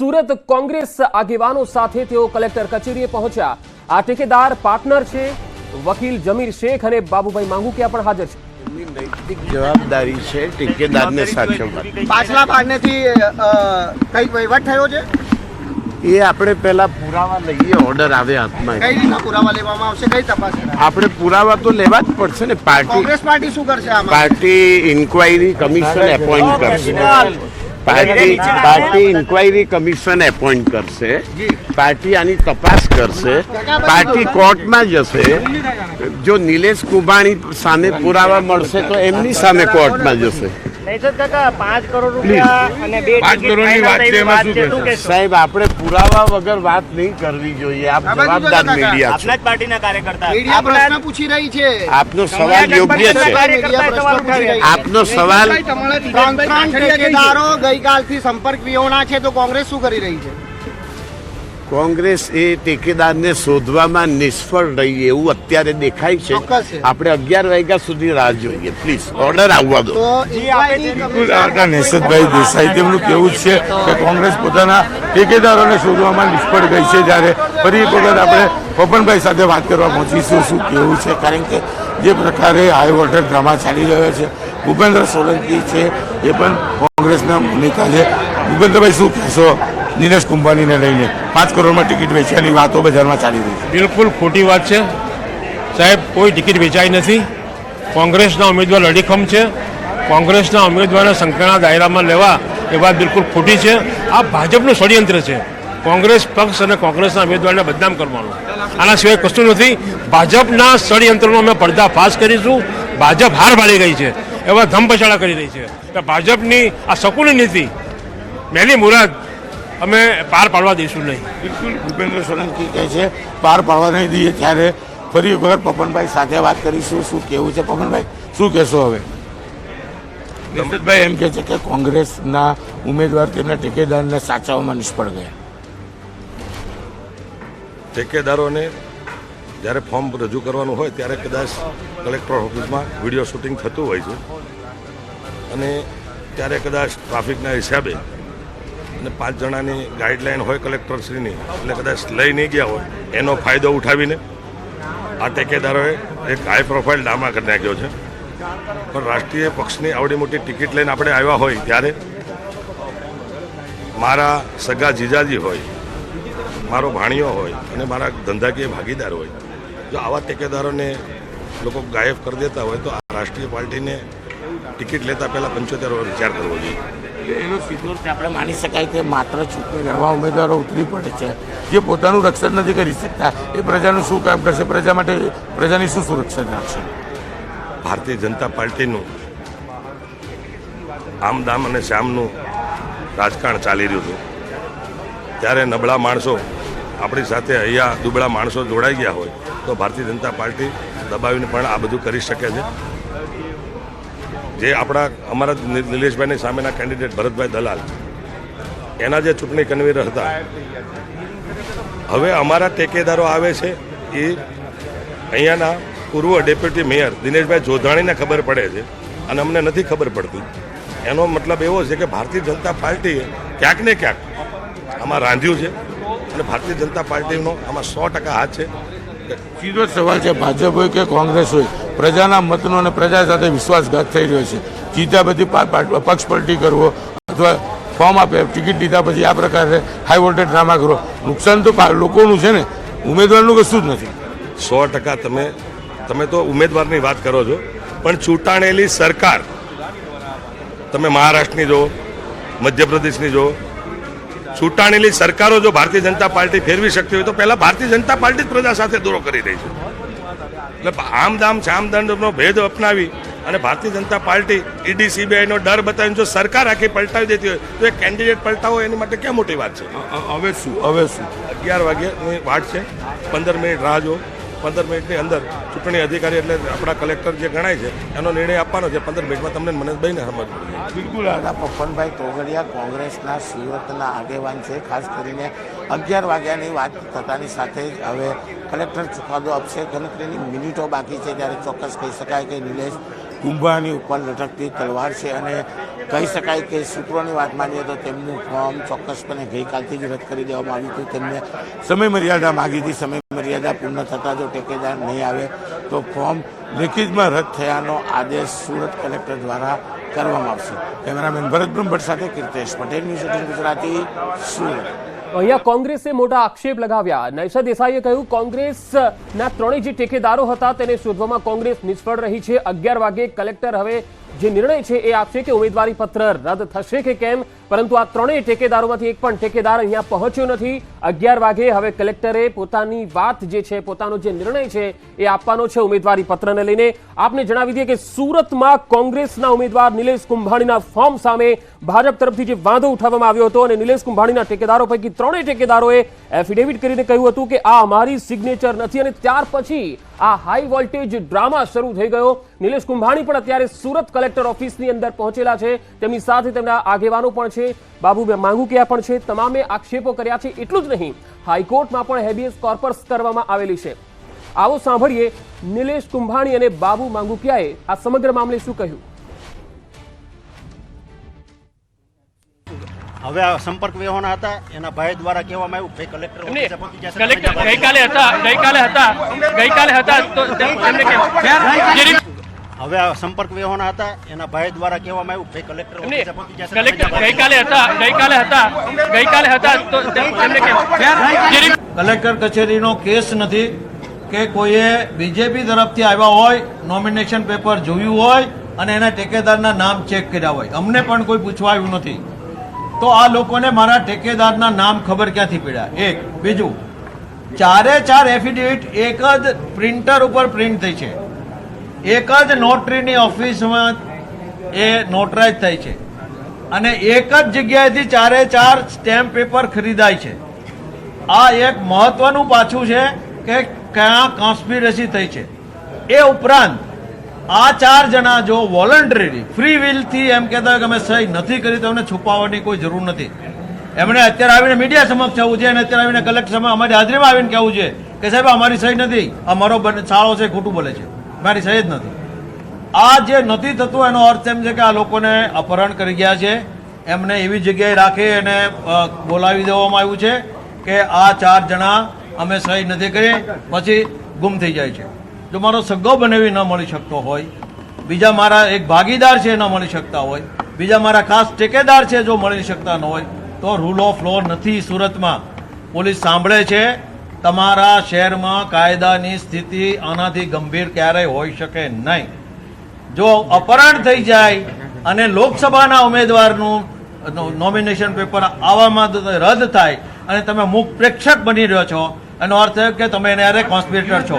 સુરત કોંગ્રેસ આગેવાનો સાથે તેઓ કલેક્ટર કચેરીએ પહોંચ્યા. આ ઠેકેદાર પાર્ટનર છે વકીલ જમીર શેખ અને બાબુભાઈ માંગુકિયા પણ હાજર છે. એમની નૈતિક જવાબદારી છે ઠેકેદારને સાચવવા પાછલા ભાગનેથી કઈ વહીવટ થયો છે? એ આપણે પહેલા પુરાવા લઈએ ઓર્ડર આવે હાથમાં. કઈ રીતના પુરાવા લેવામાં આવશે કઈ તપાસ આપણે પુરાવા તો લેવા જ પડશે ને પાર્ટી કોંગ્રેસ પાર્ટી શું કરશે આમાં? પાર્ટી ઇન્ક્વાયરી કમિશન એપોઇન્ટ કરશે. Party party inquiry commission appoint કરશે. પાર્ટી આની તપાસ કરશે. પાર્ટી કોર્ટમાં જશે. જો નિલેશ કુંભાણી સામે પુરાવા મળશે તો એમની સામે કોર્ટમાં જશે. નૈસદ કાકા પાંચ કરોડ રૂપિયા અને બે પાંચ કરોડની વાત છે, એમાં શું કહેશો? સાહેબ આપણે પુરાવા વગર વાત નહીં કરવી જોઈએ. આપ જવાબદાર મીડિયા આપના જ પાર્ટીના કાર્યકર્તા. મીડિયા પ્રશ્ન પૂછી રહી છે. આપનો સવાલ યોગ્ય છે. આપનો સવાલ ત્રણ ત્રણ ઠેકેદારો ગઈકાલથી સંપર્ક વિહોણા છે તો કોંગ્રેસ શું કરી રહી છે? કોંગ્રેસ એ ટેકેદારને શોધવામાં નિષ્ફળ રહી એવું અત્યારે દેખાય છે. આપણે અગિયાર વાગ્યા સુધી રાહ જોઈએ. પ્લીઝ ઓર્ડર આવવા દો. નેસતભાઈ દેસાઈ તેમનું કેવું છે કે કોંગ્રેસ પોતાના ટેકેદારોને શોધવામાં નિષ્ફળ ગઈ છે જ્યારે ફરી એક વખત આપણે પવનભાઈ સાથે વાત કરવા પહોંચીશું. શું કેવું છે? કારણ કે જે પ્રકારે હાઈ વોટર ડ્રામા ચાલી રહ્યો છે. ભૂપેન્દ્ર સોલંકી છે એ પણ કોંગ્રેસના ભૂમિકા છે. ભૂપેન્દ્રભાઈ શું કહેશો? નિલેશ કુંભાનીને લઈને પાંચ કરોડમાં ટિકિટ વેચ્યાની વાતો બજારમાં ચાલી રહી છે. બિલકુલ ખોટી વાત છે. સાહેબ, કોઈ ટિકિટ વેચાઈ નથી. કોંગ્રેસના ઉમેદવાર લડીખમ છે. કોંગ્રેસના ઉમેદવારને સંકળાના દાયરામાં લેવા એ વાત બિલકુલ ખોટી છે. આ ભાજપનું ષડયંત્ર છે. કોંગ્રેસ પક્ષ અને કોંગ્રેસના ઉમેદવારને બદનામ કરવાનું. આના સિવાય કશું નથી. ભાજપના ષડયંત્રનો અમે પર્દાફાશ કરીશું. ભાજપ હાર ભાળી ગઈ છે. એવા ધમપછાડા કરી રહી છે. તો ભાજપની આ શકુની નીતિ, મેલી મુરાદ અમે પાર પાડવા દઈશું નહીં. બિલકુલ. ભૂપેન્દ્ર સોલંકી કહે છે પાર પાડવા નહીં દઈએ ત્યારે ફરી એક વખત પવનભાઈ સાથે વાત કરીશું. શું કેવું છે પપનભાઈ શું કહેશો હવે? નિશિતભાઈ એમ કહે છે કે કોંગ્રેસના ઉમેદવાર તેમના ઠેકેદારને સાચવવામાં નિષ્ફળ ગયા. ઠેકેદારોને જ્યારે ફોર્મ રજૂ કરવાનું હોય ત્યારે કદાચ કલેક્ટર ઓફિસમાં વીડિયો શૂટિંગ થતું હોય છે. અને ત્યારે કદાચ ટ્રાફિકના હિસાબે અને પાંચ જણાની ગાઈડલાઈન હોય કલેક્ટરશ્રીની, એટલે કદાચ લઈ નહીં ગયા હોય, એનો ફાયદો ઉઠાવીને આ ટેકેદારોએ એક હાઈ પ્રોફાઇલ ડામા કરી નાખ્યો છે. પણ રાષ્ટ્રીય પક્ષની આવડી મોટી ટિકિટ લઈને આપણે આવ્યા હોય ત્યારે મારા સગા જીજાજી હોય, મારો ભાણિયો હોય અને મારા ધંધાકીય ભાગીદાર હોય, જો આવા ટેકેદારોને લોકો ગાયબ કરી દેતા હોય તો આ રાષ્ટ્રીય પાર્ટીને ટિકિટ લેતા પહેલાં પંચોતેર વિચાર કરવો જોઈએ. એનો સીધો આપણે માની શકાય કે માત્ર ચૂંટણી લડવા ઉમેદવારો ઉતરી પડે છે. જે પોતાનું રક્ષણ નથી કરી શકતા, એ પ્રજાનું શું કામ કરશે? પ્રજા માટે, પ્રજાની શું સુરક્ષા રાખશે? ભારતીય જનતા પાર્ટીનું આમ દામ અને શ્યામનું રાજકારણ ચાલી રહ્યું હતું. ત્યારે નબળા માણસો આપણી સાથે અહીંયા દુબળા માણસો જોડાઈ ગયા હોય, તો ભારતીય જનતા પાર્ટી દબાવીને પણ આ બધું કરી શકે છે. જે આપણા અમારા નિલેશભાઈની સામેના કેન્ડિડેટ ભરતભાઈ દલાલ, એના જે ચૂંટણી કન્વીનર હતા, હવે અમારા ટેકેદારો આવે છે એ અહીંયાના પૂર્વ ડેપ્યુટી મેયર દિનેશભાઈ જોધાણીને ખબર પડે છે અને અમને નથી ખબર પડતી. એનો મતલબ એવો છે કે ભારતીય જનતા પાર્ટીએ ક્યાંક ને ક્યાંક આમાં રાંધ્યું છે અને ભારતીય જનતા પાર્ટીનો આમાં સો ટકા હાથ છે. સીધો સવાલ છે, ભાજપ હોય કે કોંગ્રેસ હોય? પ્રજાના મતનો અને પ્રજા સાથે વિશ્વાસઘાત થઈ રહ્યો છે. જીત્યા બધી પક્ષ પલટી કરવો અથવા ફોર્મ આપે, ટિકિટ લીધા પછી આ પ્રકારે હાઈ વોલ્ટેજ ડ્રામા કરો. નુકસાન તો લોકોનું છે ને. ઉમેદવારનું કશું જ નથી. સો ટકા તમે તમે તો ઉમેદવારની વાત કરો છો. પણ ચૂંટાણેલી સરકાર, તમે મહારાષ્ટ્રની જુઓ, મધ્યપ્રદેશની જુઓ, ચૂંટાણેલી સરકારો જો ભારતીય જનતા પાર્ટી ફેરવી શકતી હોય તો પહેલાં ભારતીય જનતા પાર્ટી જ પ્રજા સાથે દૂરો કરી રહી છે. એટલે આમ દામ દંડનો ભેદ અપનાવી અને ભારતીય જનતા પાર્ટી ઈડી સીબીઆઈનો ડર બતાવીને જો સરકાર આખી પલટાવી દેતી હોય તો એ કેન્ડિડેટ પલટાવો એની માટે ક્યાં મોટી વાત છે? હવે શું? હવે શું? અગિયાર વાગે વાટ છે. પંદર મિનિટ રાહ જો પંદર મિનિટની અંદર ચૂંટણી અધિકારી એટલે આપણા કલેક્ટર જે ગણાય છે, એનો નિર્ણય આપવાનો છે. પંદર મિનિટમાં તમને મને બહીને સમજ બિલકુલ દાદા પપ્પનભાઈ તોગડિયા, કોંગ્રેસના સુરતના આગેવાન છે. ખાસ કરીને અગિયાર વાગ્યાની વાત થતાની સાથે જ હવે કલેક્ટર ચુકાદો આપશે ગણતરીની મિનિટો બાકી છે, ત્યારે ચોક્કસ કહી શકાય કે નિલેશ કુંભાની ઉપર લટકતી તલવાર છે અને કહી શકાય કે સૂત્રોની વાત માનીએ તો તેમનું ફોર્મ ચોક્કસપણે ગઈકાલથી જ રદ કરી દેવામાં આવ્યું હતું. તેમને સમય મર્યાદા માગી હતી. સમય મર્યાદા પૂર્ણ થતાં જો ટેકેદાર નહીં આવે તો ફોર્મ લેખિતમાં રદ થયાનો આદેશ સુરત કલેક્ટર દ્વારા કરવામાં આવશે. કેમેરામેન ભરત બ્રહ્મભટ્ટ સાથે કીર્તેશ પટેલ, ન્યૂઝ ગુજરાતી, સુરત. અહીંયા કોંગ્રેસે મોટા આક્ષેપ લગાવ્યા. નૈશા દેસાઈએ કહ્યું, કોંગ્રેસના ત્રણેય જે ટેકેદારો હતા તેને શોધવામાં કોંગ્રેસ નિષ્ફળ રહી છે. અગિયાર વાગે કલેક્ટર હવે જે નિર્ણય છે એ આપશે કે ઉમેદવારી પત્ર રદ થશે કે કેમ? પરંતુ આ ત્રણેય ટેકેદારોમાંથી એક પણ ટેકેદાર અહીંયા પહોંચ્યો નથી. અગિયાર વાગે હવે કલેક્ટરે પોતાની વાત જે છે, પોતાનો જે નિર્ણય છે એ આપવાનો છે ઉમેદવારી પત્રને લઈને. આપને જણાવી દઈએ કે સુરતમાં કોંગ્રેસના ઉમેદવાર નિલેશ કુંભાણીના ફોર્મ સામે ભાજપ તરફથી જે વાંધો ઉઠાવવામાં આવ્યો હતો અને નિલેશ કુંભાણીના ટેકેદારો પૈકી ત્રણેય ટેકેદારોએ એફિડેવિટ કરીને કહ્યું હતું કે આ અમારી સિગ્નેચર નથી અને ત્યાર પછી આ હાઈ વોલ્ટેજ ડ્રામા શરૂ થઈ ગયો. નિલેશ કુંભાણી પણ અત્યારે સુરત કલેક્ટર ઓફિસની અંદર પહોંચેલા છે. તેમની સાથે તેમના આગેવાનો પણ છે. બાબુ માંગુકિયા પણ છે. તમામે આક્ષેપો કર્યા છે. એટલું જ નહીં, હાઈકોર્ટમાં પણ હેબિયસ કોર્પસ કરવામાં આવેલી છે. આવો સાંભળીએ નિલેશ કુંભાણી અને બાબુ માંગુકિયાએ આ સમગ્ર મામલે શું કહ્યું? હવે આ સંપર્ક વ્યવહારના હતા એના ભાઈ દ્વારા કહેવામાં આવ્યું ભાઈ કલેક્ટર. કલેક્ટર ગઈકાલે હતા ગઈકાલે હતા ગઈકાલે હતા તો કેમ? હવે આ સંપર્ક વ્યવહારના હતા એના ભાઈ દ્વારા કહેવામાં આવ્યું ભાઈ કલેક્ટર એમને કલેક્ટર ગઈકાલે હતા ગઈકાલે હતા ગઈકાલે હતા તો કેમ? કલેક્ટર કચેરીનો કેસ નથી કે કોઈએ બીજેપી તરફથી આવ્યા હોય નોમિનેશન પેપર જોયું હોય અને એના ટેકેદારના નામ ચેક કર્યા હોય. અમને પણ કોઈ પૂછવા આવ્યું નથી. તો આ લોકોને મારા ટેકેદારના નામ ખબર ક્યાંથી પડ્યા? એક, બીજું, ચારે ચાર એફિડેવિટ એક જ પ્રિન્ટર ઉપર પ્રિન્ટ થઈ છે. એક જ નોટરીની ઓફિસમાં એ નોટરાઇઝ થઈ છે. અને એક જ જગ્યાએથી ચારે ચાર સ્ટેમ્પ પેપર ખરીદાય છે. આ એક મહત્વનું પાછું છે કે ક્યાં કોન્સ્પિરસી થઈ છે. એ ઉપરાંત આ ચાર જણા જો વોલન્ટરી ફ્રી વિલથી એમ કહેતા કે અમે સહી નથી કરી, તો એમને છુપાવવાની કોઈ જરૂર નથી. એમણે અત્યારે આવીને મીડિયા સમક્ષ આવવું છે અને અત્યારે આવીને કલેક્ટર સમક્ષ અમારી હાજરીમાં આવીને કહેવું છે કે સાહેબ અમારી સહી નથી. અમારો શાળો છે, ખોટું બોલે છે. મારી સહી જ નથી. આ જે નથી થતું, એનો અર્થ એમ છે કે આ લોકોને અપહરણ કરી ગયા છે. એમને એવી જગ્યાએ રાખી અને બોલાવી દેવામાં આવ્યું છે કે આ ચાર જણા અમે સહી નથી કરી, પછી ગુમ થઈ જાય છે. જો મારો સગો બનેવી ન મળી શકતો હોય, બીજા મારા એક ભાગીદાર છે ન મળી શકતા હોય, બીજા મારા ખાસ ટેકેદાર છે જો મળી શકતા ન હોય, તો રૂલ ઓફ લો નથી સુરતમાં. પોલીસ સાંભળે છે, તમારા શહેરમાં કાયદાની સ્થિતિ આનાથી ગંભીર ક્યારેય હોઈ શકે નહીં. જો અપહરણ થઈ જાય અને લોકસભાના ઉમેદવારનું નોમિનેશન પેપર આવવામાં રદ થાય અને તમે મુખ પ્રેક્ષક બની રહ્યો છો, એનો અર્થ એ કે તમે એને અરે કોન્સ્પિરેટર છો.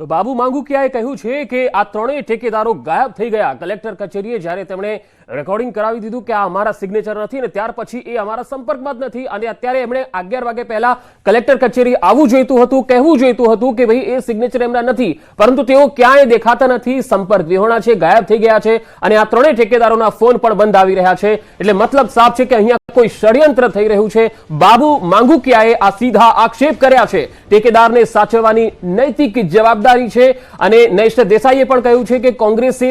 તો બાબુ માંગુકિયાએ કહ્યું છે કે આ ત્રણેય ઠેકેદારો ગાયબ થઈ ગયા? કલેક્ટર કચેરીએ જ્યારે તેમણે રેકોર્ડિંગ કરાવી દીધું કે આ અમારા સિગ્નેચર નથી અને ત્યાર પછી એ અમારા સંપર્કમાં જ નથી. અને અત્યારે એમણે અગિયાર વાગે પહેલા કલેક્ટર કચેરી આવવું જોઈતું હતું, કહેવું જોઈતું હતું કે ભાઈ એ સિગ્નેચર એમના નથી. પરંતુ તેઓ ક્યાંય દેખાતા નથી. સંપર્ક વિહોણા છે, ગાયબ થઈ ગયા છે અને આ ત્રણેય ઠેકેદારોના ફોન પણ બંધ આવી રહ્યા છે. એટલે મતલબ સાફ છે કે અહીંયા કોઈ ષડયંત્ર થઈ રહ્યું છે. બાબુ માંગુકિયાએ આ સીધા આક્ષેપ કર્યા છે? ઠેકેદારને સાચવવાની નૈતિક જવાબદારી છે અને નૈષ્ઠ દેસાઈએ પણ કહ્યું છે કે કોંગ્રેસે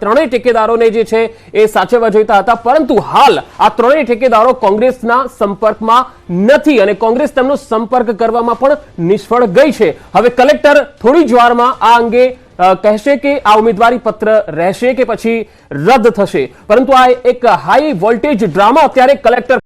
ત્રણેય ટેકેદારોને જે છે એ સાચવવા જોઈતા હતા, પરંતુ હાલ આ ત્રણેય ટેકેદારો કોંગ્રેસના સંપર્કમાં નથી અને કોંગ્રેસ તેમનો સંપર્ક કરવામાં પણ નિષ્ફળ ગઈ છે. હવે કલેક્ટર થોડી જ વારમાં આ અંગે કહેશે કે આ ઉમેદવારી પત્ર રહેશે કે પછી રદ થશે. પરંતુ આ એક હાઈ વોલ્ટેજ ડ્રામા અત્યારે કલેક્ટર